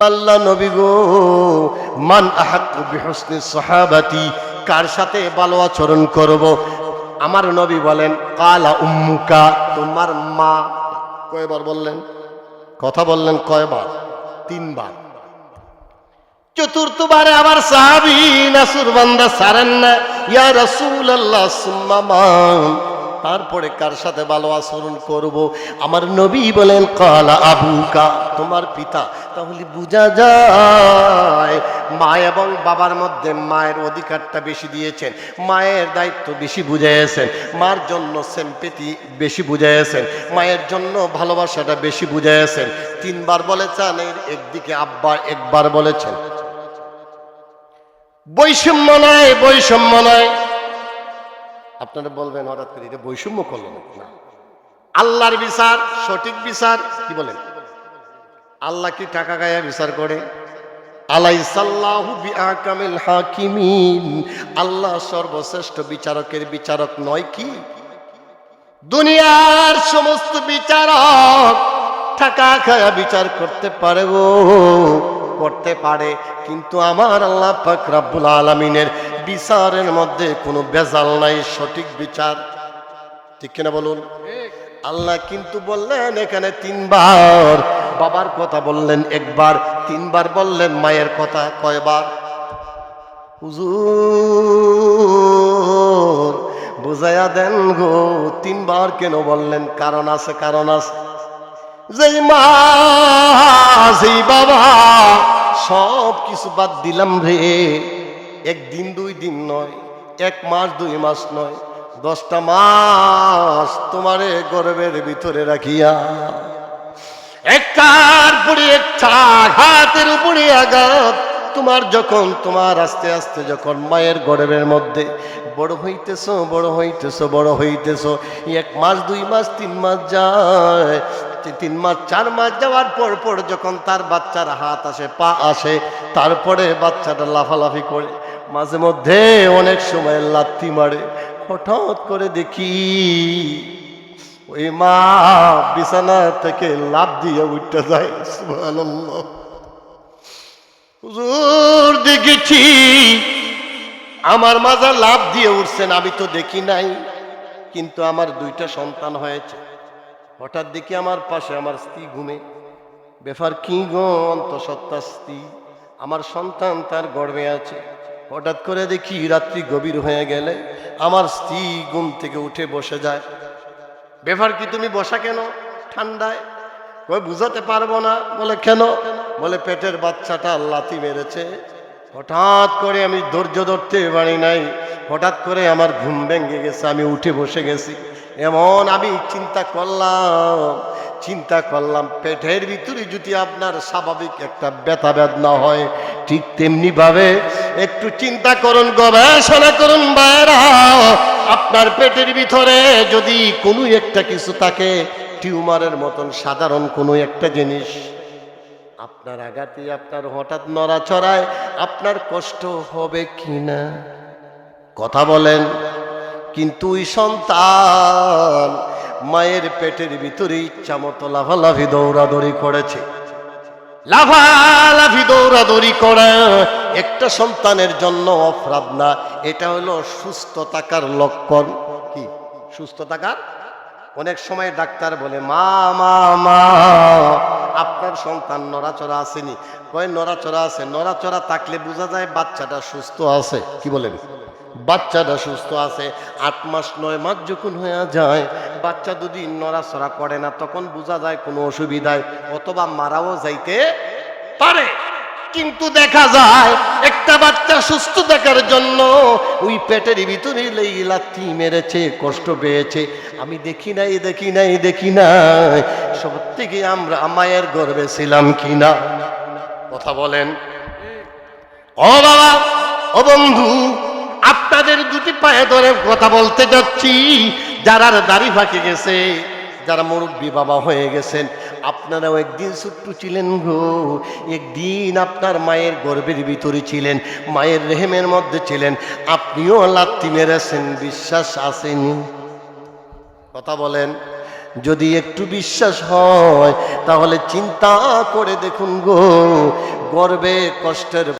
আল্লাহ নবী গো, মান আহাক্কু বিহসনি সাহাবাতি, কার সাথে ভালো আচরণ করব? আমার নবী বলেন, কালা উম্মুকা, তোমার মা কয়বার বললেন? কথা বললেন কয়বার? তিনবার। চতুর্থবারে আবার সাহাবি, নাসুর বান্দা সারেন না, ইয়া রাসূলুল্লাহ, সুম্মা মান তারপরে কার সাথে ভালো আচরণ করব? আমার নবী বলেন, কালা আবুকা তোমার পিতা। তাহলে বোঝা যায়, মা এবং বাবার মধ্যে মায়ের অধিকারটা বেশি দিয়েছেন, মায়ের দায়িত্ব বেশি বুঝাইয়েছেন, মার জন্য সেম্পেতি বেশি বুঝাইয়েছেন, মায়ের জন্য ভালোবাসাটা বেশি বুঝাইয়েছেন। তিনবার বলেছেন, এর একদিকে আব্বার একবার বলেছেন। বৈষম্য নয় বৈষম্য নয় আপনারা বলবেন, হঠাৎ করে এটা বৈষম্য করল না। আল্লাহর বিচার, সঠিক বিচার, কি বলেন? আল্লাহ কি টাকা গায়া বিচার করে? আল্লাহ সর্বশ্রেষ্ঠ বিচারকের বিচারক নয় কি? দুনিয়ার সমস্ত বিচারক টাকা খায়া বিচার করতে পারে গো। করতে পারে, কিন্তু আমার আল্লাহ পাক রাব্বুল আলামিনের বিচারের মধ্যে কোনো বেজাল নাই, সঠিক বিচার। ঠিক কিনা বলুন? আল্লাহ কিন্তু বললেন, এখানে তিনবার বাবার কথা বললেন, একবার, তিনবার বললেন, মায়ের কথা কয়বার? হুজুর, বুঝাইয়া দেন গো, তিনবার কেন বললেন? কারণ আছে কারণ আছে। যেই মা, যেই বাবা সব কিছু বাদ দিলাম রে। একদিন দুই দিন নয়, এক মাস দুই মাস নয়, দশটা মাস তোমারে গর্বের ভিতরে রাখিয়া একটার পরে একটা হাতের উপরে আঘাত, তোমার যখন, তোমার আস্তে আস্তে যখন মায়ের গর্বের মধ্যে, বড় হইতেছ বড় হইতেছ বড় হইতেছ, এক মাস, দুই মাস, তিন মাস যায় তিন মাস, চার মাস যাওয়ার পর পর যখন তার বাচ্চার হাত আসে, পা আসে, তারপরে বাচ্চাটা লাফালাফি করে মাঝে মধ্যে অনেক সময় লাত্তি মারে। হঠাৎ করে দেখি ওই মা বিছানা থেকে লাভ দিয়ে উঠতে যায় দেখেছি আমার মাজা লাভ দিয়ে উঠছেন, আমি তো দেখি নাই, কিন্তু আমার দুইটা সন্তান হয়েছে। হঠাৎ দেখি আমার পাশে আমার স্ত্রী ঘুমে বেফার কি গো, অন্তঃসত্ত্বা স্ত্রী, আমার সন্তান তার গর্বে আছে। হঠাৎ করে দেখি রাত্রি গভীর হয়ে গেলে আমার স্ত্রী ঘুম থেকে উঠে বসে যায়। বেফার কি তুমি বসা কেন? ঠান্ডায়? কই বুঝাতে পারব না। বলে, কেন? বলে, পেটের বাচ্চাটা লাথি মেরেছে। হঠাৎ করে আমি ধৈর্য ধরতে পারি নাই। হঠাৎ করে আমার ঘুম ভেঙে গেছে। আমি উঠে বসে গেছি। এমন আমি চিন্তা করলাম চিন্তা করলাম, পেটের ভিতরে যদি আপনার স্বাভাবিক একটা ব্যথা বেদনা হয়, ঠিক তেমনি ভাবে একটু চিন্তা করুন, গবেষণা করুন বাইরা আপনার পেটের ভিতরে যদি কোনো একটা কিছু থাকে, টিউমারের মতন সাধারণ কোনো একটা জিনিস, আপনার আঘাতে আপনার হঠাৎ নড়াচড়ায় আপনার কষ্ট হবে কি না কথা বলেন, কিন্তু ওই সন্তান মায়ের পেটের ভিতরে ইচ্ছা মতো লাফালাফি দৌড়াদৌড়ি করেছে। লাফালাফি দৌড়াদৌড়ি করা। একটা সন্তানের জন্য অপরাধ না এটা হলো সুস্থ থাকার লক্ষণ। কি? সুস্থ থাকার অনেক সময় ডাক্তার বলে মা মা মা আপনার সন্তান নড়াচড়া আসেনি। কয় নড়াচড়া আছে। নড়াচড়া থাকলে বোঝা যায় বাচ্চাটা সুস্থ আছে। কি বলেন? বাচ্চাটা সুস্থ আছে। আট মাস নয় মাস যখন হয়ে যায় বাচ্চা যদি নড়াচড়া করে না, তখন বোঝা যায় কোনো অসুবিধায় অথবা মারাও যাইতে পারে। কিন্তু দেখা যায়, একটা বাচ্চা সুস্থ দেখার জন্য ওই পেটের ভিতরে লাথি মেরেছে, কষ্ট পেয়েছে। আমি দেখি নাই দেখি নাই দেখি নাই সব থেকে আমরা মায়ের গর্বে ছিলাম কিনা? কথা বলেন। ও বাবা, ও বন্ধু, আপনাদের দুটি পায়ে ধরে কথা বলতে যাচ্ছি। যারা দাড়ি ফাঁকে গেছে, যারা মুরব্বী বাবা হয়ে গেছেন, আপনারাও একদিন ছোট্ট ছিলেন গো। একদিন আপনার মায়ের গর্বের ভিতরে ছিলেন, মায়ের রেহেমের মধ্যে ছিলেন। আপনিও লাত্তি মেরেছেন, বিশ্বাস আসেনি। কথা বলেন, যদি একটু বিশ্বাস হয়, তাহলে চিন্তা করে দেখুন গো, গর্বে কষ্টের